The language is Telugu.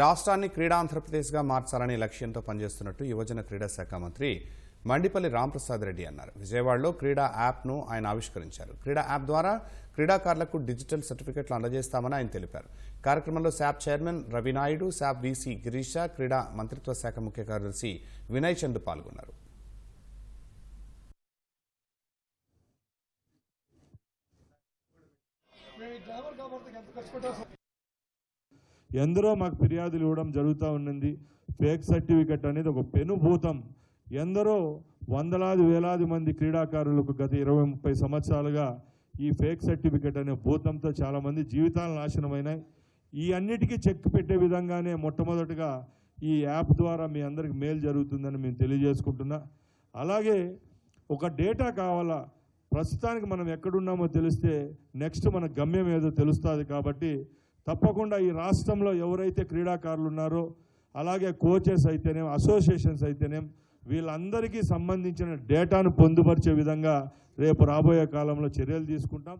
రాష్ట్రాన్ని క్రీడా ఆంధ్రప్రదేశ్గా మార్చాలనే లక్ష్యంతో పనిచేస్తున్నట్టు యువజన క్రీడా శాఖ మంత్రి మండిపల్లి రాంప్రసాద్ రెడ్డి అన్నారు. విజయవాడలో క్రీడా యాప్ను ఆయన ఆవిష్కరించారు. క్రీడా యాప్ ద్వారా క్రీడాకారులకు డిజిటల్ సర్టిఫికెట్లు అందజేస్తామని ఆయన తెలిపారు. కార్యక్రమంలో శాప్ చైర్మన్ రవినాయుడు శాప్ వీసీ గిరీష క్రీడా మంత్రిత్వ శాఖ ముఖ్య కార్యదర్శి వినయ్ చంద్ పాల్గొన్నారు. ఎందరో మాకు ఫిర్యాదులు ఇవ్వడం జరుగుతూ ఉన్నది. ఫేక్ సర్టిఫికెట్ అనేది ఒక పెనుభూతం. ఎందరో వందలాది వేలాది మంది క్రీడాకారులకు గత ఇరవై ముప్పై సంవత్సరాలుగా ఈ ఫేక్ సర్టిఫికెట్ అనే భూతంతో చాలామంది జీవితాలు నాశనమైనాయి. ఈ అన్నిటికీ చెక్ పెట్టే విధంగానే మొట్టమొదటిగా ఈ యాప్ ద్వారా మీ అందరికి మేలు జరుగుతుందని మేము తెలియజేసుకుంటున్నా. అలాగే ఒక డేటా కావాలా? ప్రస్తుతానికి మనం ఎక్కడున్నామో తెలిస్తే నెక్స్ట్ మన గమ్యం ఏదో తెలుస్తుంది కాబట్టి తప్పకుండా ఈ రాష్ట్రంలో ఎవరైతే క్రీడాకారులు ఉన్నారో అలాగే కోచెస్ అయితేనేం అసోసియేషన్స్ అయితేనేం వీళ్ళందరికీ సంబంధించిన డేటాను పొందుపరిచే విధంగా రేపు రాబోయే కాలంలో చర్యలు తీసుకుంటాం.